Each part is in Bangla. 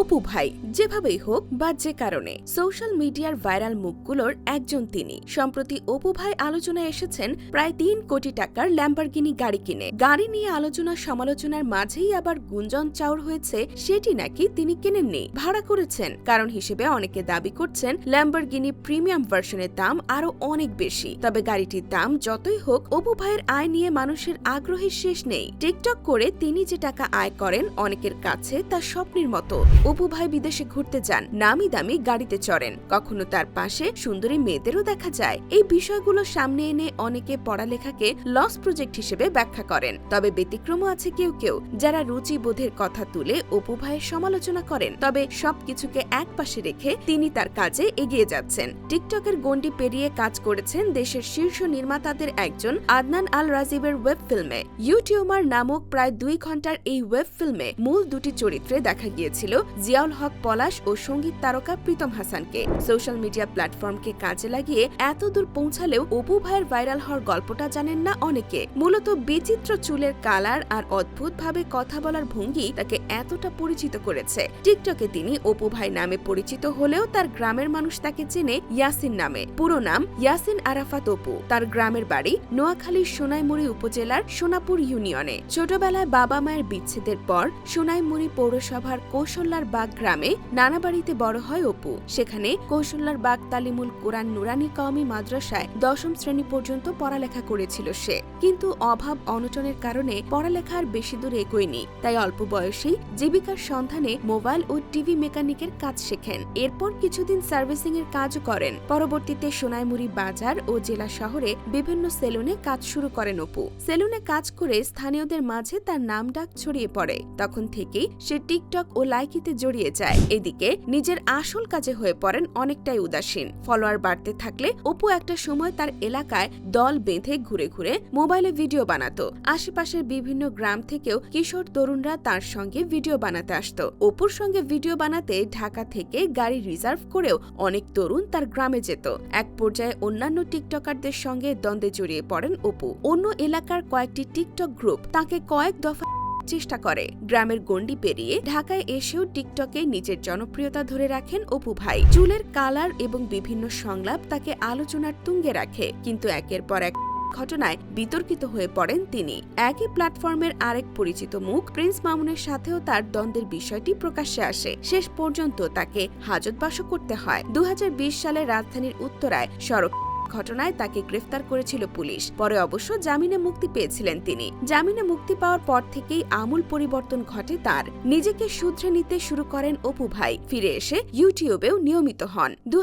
অপু ভাই, যেভাবেই হোক বা যে কারণে সোশ্যাল মিডিয়ার ভাইরাল মুখগুলোর একজন তিনি। সম্প্রতি অপু ভাই আলোচনায় এসেছেন, প্রায় তিন কোটি টাকার ল্যাম্বারগিনি গাড়ি কিনে। গাড়ি নিয়ে আলোচনা সমালোচনার মাঝেই আবার গুঞ্জন চাউর হয়েছে, সেটি নাকি তিনি কেনেননি? ভাড়া করেছেন, কারণ হিসেবে অনেকে দাবি করছেন ল্যাম্বারগিনি প্রিমিয়াম ভার্সনের দাম আরও অনেক বেশি। তবে গাড়িটির দাম যতই হোক, অপু ভাইয়ের আয় নিয়ে মানুষের আগ্রহের শেষ নেই। টিকটক করে তিনি যে টাকা আয় করেন, অনেকের কাছে তা স্বপ্নের মতো। অপু ভাই বিদেশে ঘুরতে যান। নামি দামি গাড়িতে চড়েন। কখনো তার পাশে সুন্দরী মেয়েদেরও দেখা যায়। এই বিষয়গুলো সামনে এনে অনেকে পড়ালেখাকে লস প্রজেক্ট হিসেবে ব্যাখ্যা করেন। তবে ব্যতিক্রমও আছে কেউ কেউ। যারা রুচি বোধের কথা তুলে অপু ভাইয়ের সমালোচনা করেন, তবে সবকিছুকে এক পাশে রেখে তিনি তার কাজে এগিয়ে যাচ্ছেন। টিকটকের গণ্ডি পেরিয়ে কাজ করেছেন দেশের শীর্ষ নির্মাতাদের একজন আদনান আল রাজিবের ওয়েব ফিল্মে। ইউটিউবার নামক প্রায় দুই ঘণ্টার এই ওয়েব ফিল্মে মূল দুটি চরিত্রে দেখা গিয়েছিল জিয়াউল হক পলাশ ও সংগীত তারকা প্রীতম হাসানকে। সোশ্যাল মিডিয়া প্ল্যাটফর্মকে কাজে লাগিয়ে এত দূর পৌঁছালেও অপু ভাইয়ের ভাইরাল হওয়ার গল্পটা জানেন না অনেকে। মূলত বিচিত্র চুলের কালার আর অদ্ভুতভাবে কথা বলার ভঙ্গি তাকে এতটা পরিচিত করেছে। টিকটকে তিনি অপু ভাই নামে পরিচিত হলেও তার গ্রামের মানুষ তাকে চেনে ইয়াসিন নামে। পুরো নাম ইয়াসিন আরাফাত অপু। তার গ্রামের বাড়ি নোয়াখালীর সোনাইমুড়ি উপজেলার সোনাপুর ইউনিয়নে। ছোটবেলায় বাবা মায়ের বিচ্ছেদের পর সোনাইমুড়ি পৌরসভার কৌশল্যার বাগ গ্রামে নানা বাড়িতে বড় হয় অপু। সেখানে কৌশল্যার বাগ তালিমুল কোরআন নুরানি কওমি মাদ্রাসায় দশম শ্রেণি পর্যন্ত পড়ালেখা করেছিল সে। কিন্তু অভাব অনটনের কারণে পড়ালেখার বেশি দূর এগোয়নি। তাই অল্প বয়সেই জীবিকার সন্ধানে মোবাইল ও টিভি মেকানিকের কাজ শেখেন। এরপর কিছুদিন সার্ভিসিং এর কাজও করেন। পরবর্তীতে সোনাইমুড়ি বাজার ও জেলা শহরে বিভিন্ন সেলুনে কাজ শুরু করেন অপু। সেলুনে কাজ করে স্থানীয়দের মাঝে তার নাম ডাক ছড়িয়ে পড়ে। তখন থেকেই সে টিকটক ও লাইকিতে জড়িয়ে যায়। এদিকে নিজের আসল কাজে হয়ে পড়েন অনেকটাই উদাসীন। ফলোয়ার বাড়তে থাকলে অপু একটা সময় তার এলাকায় দল বেঁধে ঘুরে ঘুরে মোবাইলে ভিডিও বানাতো। আশেপাশের বিভিন্ন গ্রাম থেকেও কিশোর তরুণরা তার সঙ্গে ভিডিও বানাতে আসতো। অপুর সঙ্গে ভিডিও বানাতে ঢাকা থেকে গাড়ি রিজার্ভ করেও অনেক তরুণ তার গ্রামে যেত। এক পর্যায়ে অন্যান্য টিকটকারদের সঙ্গে দ্বন্দ্বে জড়িয়ে পড়েন অপু। অন্য এলাকার কয়েকটি টিকটক গ্রুপ তাকে কয়েক দফা চেষ্টা করে। গ্রামের গণ্ডি পেরিয়ে ঢাকায় এসেও টিকটকে নিজের জনপ্রিয়তা ধরে রাখেন অপু ভাই। চুলের কালার এবং বিভিন্ন সংলাপ তাকে আলোচনার তুঙ্গে রাখে, কিন্তু একের পর এক ঘটনায় বিতর্কিত হয়ে পড়েন তিনি। একই প্ল্যাটফর্মের আরেক পরিচিত মুখ প্রিন্স মামুনের সাথেও তার দ্বন্দ্বের বিষয়টি প্রকাশ্যে আসে। শেষ পর্যন্ত তাকে হাজতবাসও করতে হয়। দু হাজার বিশ সালে রাজধানীর উত্তরায় সড়ক ঘটনায় তাকে গ্রেফতার করেছিল পুলিশ। পরে অবশ্য জামিনে মুক্তি পেয়েছিলেন তিনি। জামিনে মুক্তি পাওয়ার পর থেকেই আমূল পরিবর্তন ঘটে তার। নিজেকে শুধরে নিতে শুরু করেন অপু ভাই। ফিরে এসে ইউটিউবেও নিয়মিত হন। দু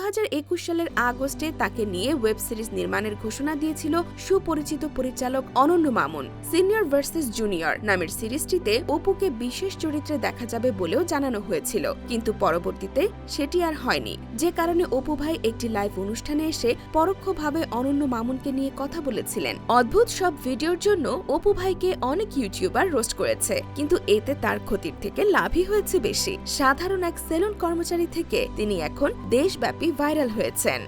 সালের আগস্টে তাকে নিয়ে ওয়েব সিরিজ নির্মাণের ঘোষণা দিয়েছিল সুপরিচিত পরিচালক অনন্য মামুন। সিনিয়র ভার্সেস জুনিয়র নামের সিরিজটিতে অপুকে বিশেষ চরিত্রে দেখা যাবে বলেও জানানো হয়েছিল। কিন্তু পরবর্তীতে সেটি আর হয়নি। যে কারণে অপু ভাই একটি লাইভ অনুষ্ঠানে এসে পরোক্ষভাবে অনন্য মামুনকে নিয়ে কথা বলেছিলেন। অদ্ভুত সব ভিডিওর জন্য অপু ভাইকে অনেক ইউটিউবার রোস্ট করেছে, কিন্তু এতে তার ক্ষতির থেকে লাভই হয়েছে বেশি। সাধারণ এক সেলুন কর্মচারী থেকে তিনি এখন দেশব্যাপী ভাইরাল হয়েছেন।